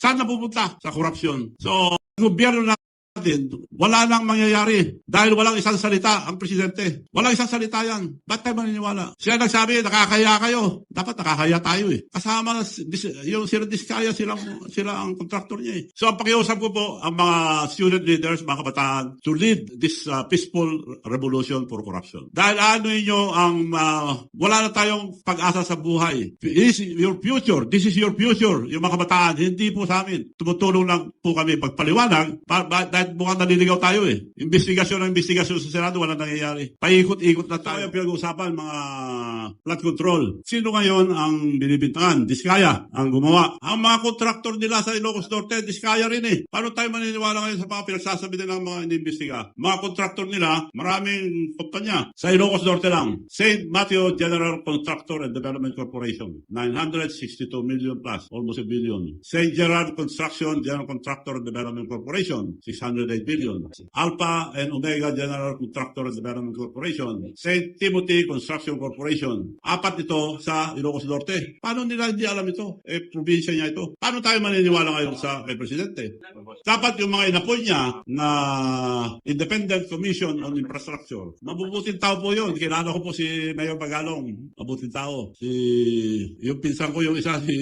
Saan napupunta? Sa korupsyon. So, gobyerno natin, wala nang mangyayari dahil walang isang salita ang presidente. Walang isang salita yan. Ba't tayo maniniwala? Siya nagsabi, nakakaya kayo. Dapat nakakaya tayo eh. Kasama yung sila Diskaya, sila, sila ang contractor niya eh. So, ang pakiusap ko po ang mga student leaders, mga kabataan, to lead this uh, peaceful revolution for corruption. Dahil ano inyo ang uh, wala na tayong pag-asa sa buhay. This is your future. This is your future. Yung mga kabataan, hindi po sa amin. Tumutulong lang po kami pagpaliwanag dahil mukhang naliligaw tayo eh. Investigasyon ng investigasyon sa Senado, wala nangyayari. Paikot-ikot na tayo. Pinag-uusapan mga flood control. Sino ngayon ang binibintangan? Diskaya ang gumawa. Ang mga kontraktor nila sa Ilocos Norte, Diskaya rin eh. Paano tayo maniniwala ngayon sa mga pinagsasabi nila ng mga inimbestiga? Mga kontraktor nila, maraming kumpanya. Sa Ilocos Norte lang. St. Matthew General Contractor and Development Corporation, 962 million plus, almost a billion. St. Gerard Construction General Contractor and Development Corporation, 608 billion. Alpha and Omega General Contractor Development Corporation, St. Timothy Construction Corporation. Apat ito sa Ilocos Norte. Paano nila hindi alam ito? Eh, probinsya niya ito. Paano tayo maniniwala ngayon sa kay Presidente? Dapat yung mga inapoy niya na Independent Commission on Infrastructure. Mabubuting tao po yun. Kilala ko po si Mayor Bagalong. Mabuting tao. Si, yung pinsan ko yung isa si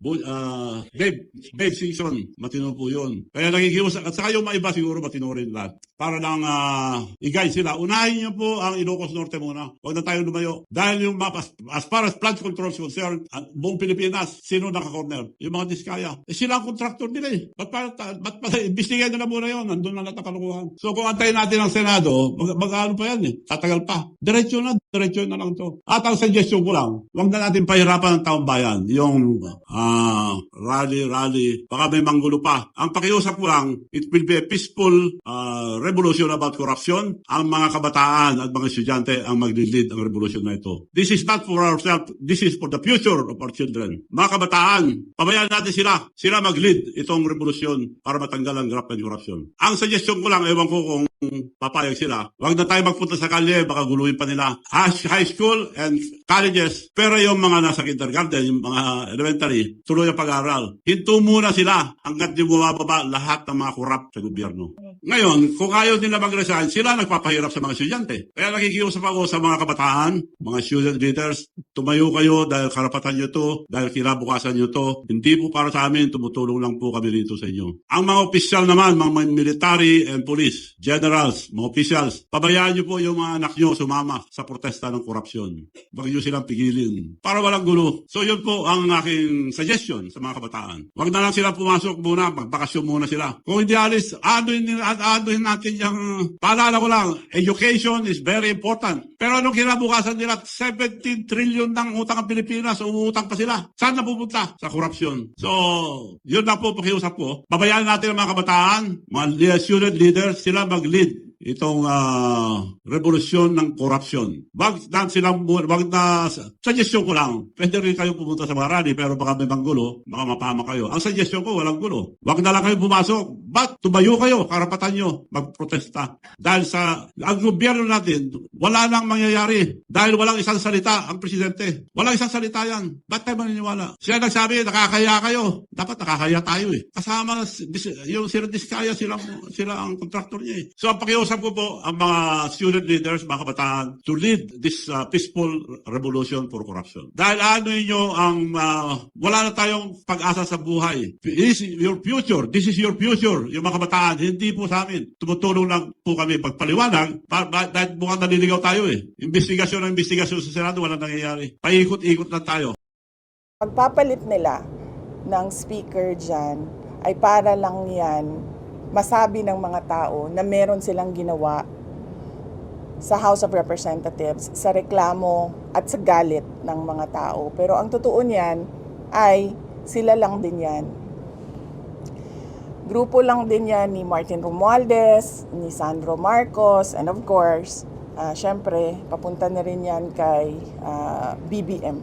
Bu, ah, Babe, Babe Simpson. Matino po yun. Kaya nakikiusap. At saka yung mga iba siguro matino rin lahat. Para lang ah, i-guide sila. Unahin niyo po ang Ilocos Norte muna. Huwag na tayo lumayo. Dahil yung map, as, as far as flood control is concerned, ang buong Pilipinas, sino naka-corner? Yung mga diskaya. Eh sila ang contractor nila eh. Ba't pa, ba't pa, imbestigahan nila muna yun. Nandun na lahat ang kalukuhan. So kung antayin natin ang Senado, mag, mag ano pa yan eh. Tatagal pa. Diretso na, diretso na lang to. At ang suggestion ko lang, huwag na natin pahirapan ng taong bayan. Yung ah rally, rally, baka may manggulo pa. Ang pakiusap ko lang, it will be a peaceful ah, revolution about corruption. Ang mga kabataan at mga estudyante ang mag-lead ang revolution na ito. This is not for ourselves, this is for the future of our children. Mga kabataan, pabayaan natin sila. Sila mag-lead itong revolution para matanggal ang graft and corruption. Ang suggestion ko lang, ewan ko kung papayag sila. Huwag na tayo magpunta sa kalye, baka guluhin pa nila. High school and colleges. Pero yung mga nasa kindergarten, yung mga elementary, tuloy ang pag-aaral. Hinto muna sila hanggat di bumababa lahat ng mga korap sa gobyerno. Ngayon, kung ayaw nila mag-resign, sila nagpapahirap sa mga estudyante. Kaya nakikiusap ako sa mga kabataan, mga student leaders, tumayo kayo dahil karapatan nyo to, dahil kinabukasan nyo to. Hindi po para sa amin, tumutulong lang po kami dito sa inyo. Ang mga opisyal naman, mga military and police, generals, mga officials, pabayaan nyo po yung mga anak nyo sumama sa protesta ng korupsyon. Huwag nyo silang pigilin. Para walang gulo. So yun po ang aking suggestion sa mga kabataan. Huwag na lang sila pumasok muna, magbakasyon muna sila. Kung hindi alis, anuhin, anuhin natin yung, paalala ko lang, education is very important. Pero anong kinabukasan nila? 17 trillion ng utang ang Pilipinas, umuutang pa sila. Saan napupunta? Sa korupsyon. So, yun na po pakiusap ko. Babayaan natin ang mga kabataan, mga student leaders, sila mag-lead itong ah, revolusyon ng korupsyon. Wag na silang wag na suggestion ko lang. Pwede rin kayo pumunta sa mga rally pero baka may manggulo, baka mapama kayo. Ang suggestion ko walang gulo. Wag na lang kayo pumasok. Ba't tumayo kayo? Karapatan nyo magprotesta. Dahil sa ang gobyerno natin, wala nang mangyayari dahil walang isang salita ang presidente. Walang isang salita yan. Ba't tayo maniniwala? Siya nagsabi, nakakaya kayo. Dapat nakakaya tayo eh. Kasama yung sila Diskaya, sila, sila ang contractor niya eh. So ang pakiusap ko po ang mga student leaders, mga kabataan, to lead this uh, peaceful revolution for corruption. Dahil ano inyo ang uh, wala na tayong pag-asa sa buhay. This is your future. This is your future. Yung mga kabataan, hindi po sa amin. Tumutulong lang po kami pagpaliwanag pa, ba, dahil mukhang naliligaw tayo eh. Investigasyon ng investigasyon sa Senado, wala nangyayari. Paikot-ikot lang tayo. pagpapalit nila ng speaker dyan ay para lang yan masabi ng mga tao na meron silang ginawa sa House of Representatives sa reklamo at sa galit ng mga tao. Pero ang totoo niyan ay sila lang din yan. Grupo lang din yan ni Martin Romualdez, ni Sandro Marcos, and of course, ah, syempre, papunta na rin yan kay ah, BBM.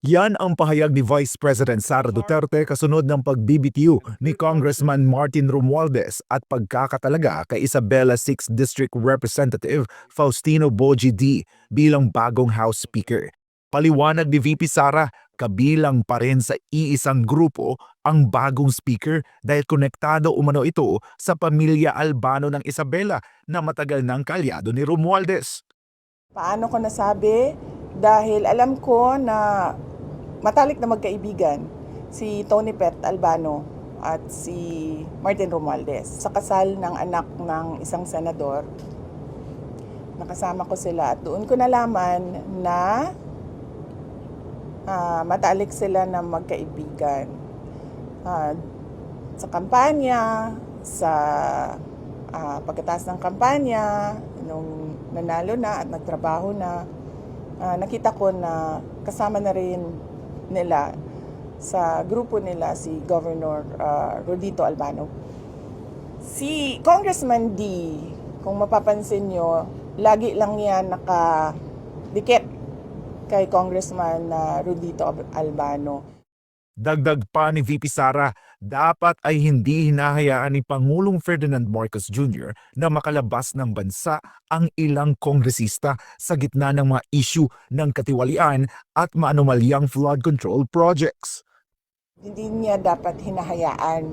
Yan ang pahayag ni Vice President Sara Duterte kasunod ng pag-BBTU ni Congressman Martin Romualdez at pagkakatalaga kay Isabela 6th District Representative Faustino Boji D bilang bagong House Speaker. Paliwanag ni VP Sara, kabilang pa rin sa iisang grupo ang bagong speaker dahil konektado umano ito sa pamilya Albano ng Isabela na matagal ng kalyado ni Romualdez. Paano ko nasabi? Dahil alam ko na matalik na magkaibigan si Tony Pet Albano at si Martin Romualdez sa kasal ng anak ng isang senador. Nakasama ko sila at doon ko nalaman na ah, matalik sila na magkaibigan. Ah, sa kampanya, sa ah, pagkatapos ng kampanya, nung nanalo na at nagtrabaho na, ah, nakita ko na kasama na rin nila sa grupo nila si Governor ah, Rodito Albano. Si Congressman D, kung mapapansin nyo, lagi lang yan nakadikit kay Congressman na Rodito Albano. Dagdag pa ni VP Sara, dapat ay hindi hinahayaan ni Pangulong Ferdinand Marcos Jr. na makalabas ng bansa ang ilang kongresista sa gitna ng mga issue ng katiwalian at maanumalyang flood control projects. Hindi niya dapat hinahayaan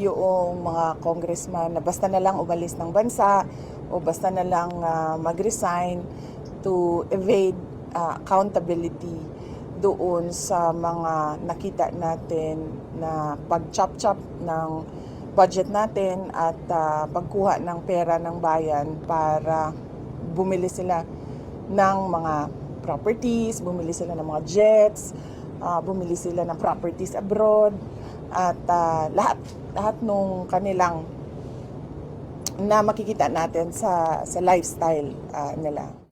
yung mga congressman na basta na lang umalis ng bansa o basta na lang ah, mag-resign to evade ah, accountability doon sa mga nakita natin na pag-chop-chop ng budget natin at ah, pagkuha ng pera ng bayan para bumili sila ng mga properties, bumili sila ng mga jets, ah, bumili sila ng properties abroad at ah, lahat lahat nung kanilang na makikita natin sa sa lifestyle ah, nila.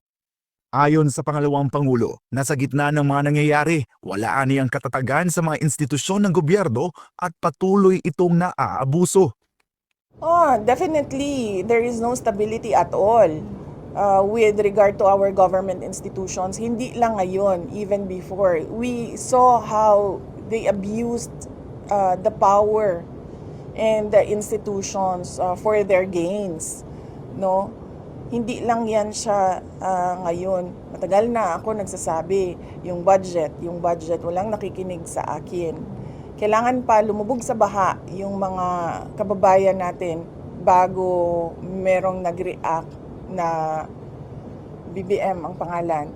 Ayon sa pangalawang pangulo, nasa gitna ng mga nangyayari, wala niyang katatagan sa mga institusyon ng gobyerno at patuloy itong naaabuso. Oh, definitely there is no stability at all uh, with regard to our government institutions. Hindi lang ngayon, even before. We saw how they abused uh, the power and the institutions uh, for their gains, no? Hindi lang yan siya uh, ngayon. Matagal na ako nagsasabi, yung budget, yung budget, walang nakikinig sa akin. Kailangan pa lumubog sa baha yung mga kababayan natin bago merong nag-react na BBM ang pangalan.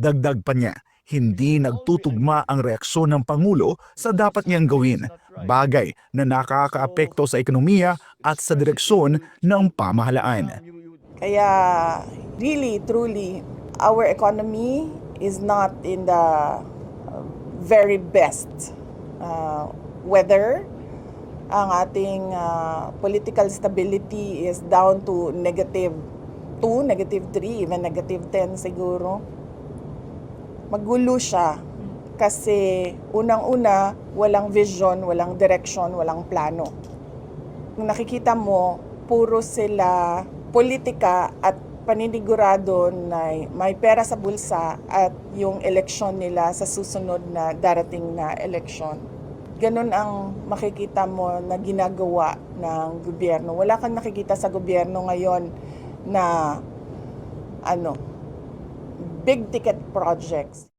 Dagdag pa niya, hindi nagtutugma ang reaksyon ng Pangulo sa dapat niyang gawin, bagay na nakakaapekto sa ekonomiya at sa direksyon ng pamahalaan. Kaya really, truly, our economy is not in the uh, very best uh, weather. Ang ating uh, political stability is down to negative 2, negative 3, even negative 10 siguro. Magulo siya kasi unang-una, walang vision, walang direction, walang plano. Kung nakikita mo, puro sila politika at paninigurado na may pera sa bulsa at yung eleksyon nila sa susunod na darating na eleksyon. Ganon ang makikita mo na ginagawa ng gobyerno. Wala kang nakikita sa gobyerno ngayon na ano, big ticket projects.